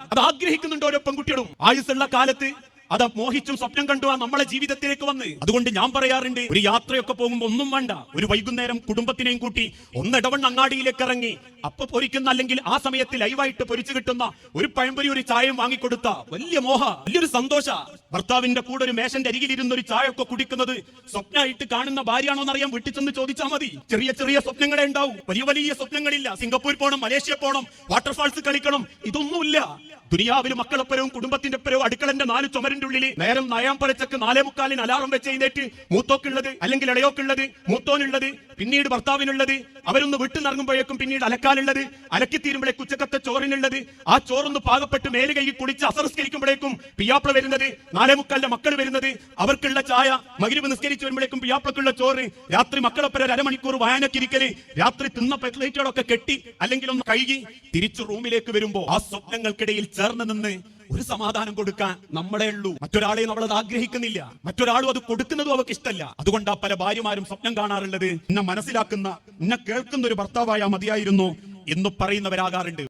അത് ആഗ്രഹിക്കുന്നുണ്ട് ഓരോ പെൺകുട്ടികളും. ആയുസ്സുള്ള കാലത്ത് അത് മോഹിച്ചും സ്വപ്നം കണ്ടു ആ നമ്മളെ ജീവിതത്തിലേക്ക് വന്ന്. അതുകൊണ്ട് ഞാൻ പറയാറുണ്ട് ഒരു യാത്രയൊക്കെ പോകുമ്പോൾ ഒന്നും വേണ്ട. ഒരു വൈകുന്നേരം കുടുംബത്തിനെയും കൂട്ടി ഒന്നിടവണ്ണ അങ്ങാടിയിലേക്ക് ഇറങ്ങി. അപ്പൊ പൊരിക്കുന്ന അല്ലെങ്കിൽ ആ സമയത്ത് ലൈവായിട്ട് പൊരിച്ചു കിട്ടുന്ന ഒരു പഴംപൊരി ഒരു ചായയും വാങ്ങിക്കൊടുത്ത വലിയ മോഹ വലിയൊരു സന്തോഷ. ഭർത്താവിന്റെ കൂടെ ഒരു മേശന്റെ അരികിലിരുന്ന് ഒരു ചായ ഒക്കെ കുടിക്കുന്നത് സ്വപ്നമായിട്ട് കാണുന്ന ഭാര്യയാണോ എന്നറിയാൻ വീട്ടിൽ ചെന്ന് ചോദിച്ചാൽ മതി. ചെറിയ ചെറിയ സ്വപ്നങ്ങളെ ഉണ്ടാവും. വലിയ വലിയ സ്വപ്നങ്ങളില്ല. സിംഗപ്പൂർ പോകണം മലേഷ്യ പോകണം വാട്ടർഫാൾസ് കളിക്കണം ഇതൊന്നുമില്ല. ദുനിയാവിൽ മക്കളൊപ്പരവും കുടുംബത്തിന്റെ പരവും അടുക്കളന്റെ നാല് ചുമരിന്റെ ഉള്ളിൽ നേരം നയാം പരച്ചക്ക് നാലേ മുക്കാലിന് അലാറം വെച്ച് എഴുന്നേറ്റ് മൂത്തോക്കുള്ളത് അല്ലെങ്കിൽ ഇളയോക്കുള്ളത് മൂത്തോനുള്ളത് പിന്നീട് ഭർത്താവിനുള്ളത്. അവരൊന്ന് വിട്ടുനിറങ്ങുമ്പോഴേക്കും പിന്നീട് അലക്കാനുള്ളത്. അലക്കി തീരുമ്പോഴേക്കും ഉച്ചക്കത്തെ ചോറിനുള്ളത്. ആ ചോറൊന്ന് പാകപ്പെട്ട് മേൽ കൈ കുളിച്ച് അസംസ്കരിക്കുമ്പോഴേക്കും പിയാപ്പിള വരുന്നത്. നാലേ മുക്കാലിന്റെ മക്കൾ വരുന്നത്. അവർക്കുള്ള ചായ മകിരിവ് നിസ്കരിച്ചു വരുമ്പോഴേക്കും പിയാപ്പിളക്കുള്ള ചോറ്. രാത്രി മക്കളൊപ്പം ഒരു അരമണിക്കൂർ വായനക്കിരിക്കൽ രാത്രി തിന്ന പ്ലേറ്റുകളൊക്കെ കെട്ടി അല്ലെങ്കിൽ ഒന്ന് കഴുകി തിരിച്ചു റൂമിലേക്ക് വരുമ്പോ ആ സ്വപ്നങ്ങൾക്കിടയിൽ ചേർന്ന് നിന്ന് ഒരു സമാധാനം കൊടുക്കാൻ നമ്മളെ ഉള്ളൂ. മറ്റൊരാളെയും അവളത് ആഗ്രഹിക്കുന്നില്ല. മറ്റൊരാളും അത് കൊടുക്കുന്നതും അവൾക്ക് ഇഷ്ടമല്ല. അതുകൊണ്ടാ പല ഭാര്യമാരും സ്വപ്നം കാണാറുള്ളത്. എന്നെ മനസ്സിലാക്കുന്ന എന്നെ കേൾക്കുന്ന ഒരു ഭർത്താവായ മതിയായിരുന്നു എന്ന് പറയുന്നവരാകാറുണ്ട്.